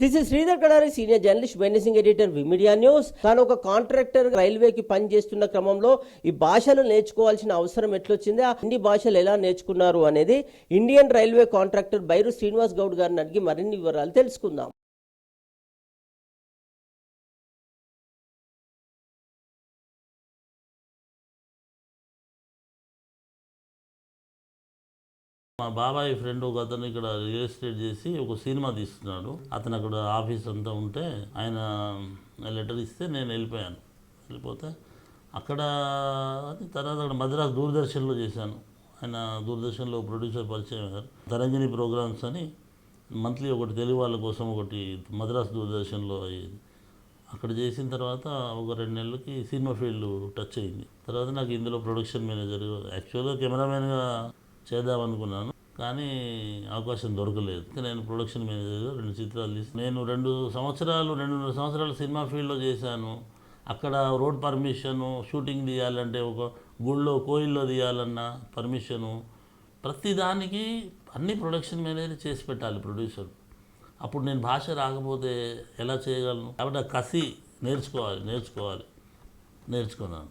This is Sridhar Kadari senior journalist managing editor V media news తాను ఒక contractor రైల్వేకి పనిచేస్తున్న క్రమంలో ఈ భాషలు నేర్చుకోవాల్సిన అవసరం ఎట్లొచ్చింది? ఆ హిందీ భాషలు ఎలా నేర్చుకున్నారు అనేది Indian railway contractor Bairu Srinivas Goud గారిని అడిగి మరిన్ని వివరాలు తెలుసుకుందాం. మా బాబాయ్ ఫ్రెండ్ ఒక అతను ఇక్కడ రియల్ ఎస్టేట్ చేసి ఒక సినిమా తీస్తున్నాడు. అతను అక్కడ ఆఫీస్ అంతా ఉంటే ఆయన లెటర్ ఇస్తే నేను వెళ్ళిపోయాను. వెళ్ళిపోతే అక్కడ అది తర్వాత అక్కడ మద్రాస్ దూరదర్శన్లో చేశాను. ఆయన దూరదర్శన్లో ప్రొడ్యూసర్ పరిచయం అయ్యారు. తరంగిణి ప్రోగ్రామ్స్ అని మంత్లీ ఒకటి తెలుగు వాళ్ళ కోసం ఒకటి మద్రాస్ దూరదర్శన్లో అయ్యేది. అక్కడ చేసిన తర్వాత ఒక రెండు నెలలకి సినిమా ఫీల్డ్ టచ్ అయింది. తర్వాత నాకు ఇందులో ప్రొడక్షన్ మేనేజర్ యాక్చువల్గా కెమెరామెన్గా చేద్దామనుకున్నాను. కానీ అవకాశం దొరకలేదు. నేను ప్రొడక్షన్ మేనేజర్గా రెండు చిత్రాలు తీసి నేను రెండు సంవత్సరాలు రెండున్నర సంవత్సరాలు సినిమా ఫీల్డ్లో చేశాను. అక్కడ రోడ్ పర్మిషను షూటింగ్ తీయాలంటే ఒక గుళ్ళో కోయిల్లో తీయాలన్నా పర్మిషను ప్రతిదానికి అన్ని ప్రొడక్షన్ మేనేజర్ చేసి పెట్టాలి ప్రొడ్యూసర్ అప్పుడు నేను భాష రాకపోతే ఎలా చేయగలను? కాబట్టి ఆ కసి నేర్చుకోవాలి నేర్చుకోవాలి నేర్చుకున్నాను.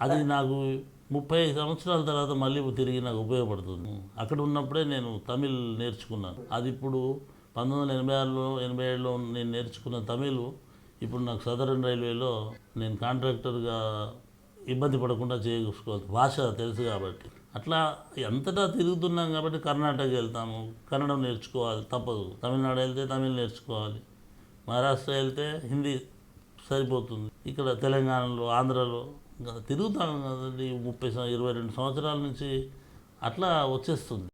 అది నాకు ముప్పై సంవత్సరాల తర్వాత మళ్ళీ తిరిగి నాకు ఉపయోగపడుతుంది. అక్కడ ఉన్నప్పుడే నేను తమిళ్ నేర్చుకున్నాను. అది ఇప్పుడు పంతొమ్మిది వందల ఎనభై ఆరులో ఎనభై ఏడులో నేను నేర్చుకున్న తమిళ్ ఇప్పుడు నాకు సదరన్ రైల్వేలో నేను కాంట్రాక్టర్గా ఇబ్బంది పడకుండా చేసుకోవచ్చు భాష తెలుసు కాబట్టి. అట్లా ఎంతటా తిరుగుతున్నాం కాబట్టి కర్ణాటక వెళ్తాము. కన్నడం నేర్చుకోవాలి తప్పదు. తమిళనాడు వెళ్తే తమిళ్ నేర్చుకోవాలి. మహారాష్ట్ర వెళ్తే హిందీ సరిపోతుంది. ఇక్కడ తెలంగాణలో ఆంధ్రలో తిరుగుతాను కదండి ముప్పై ఇరవై రెండు సంవత్సరాల నుంచి అట్లా వచ్చేస్తుంది.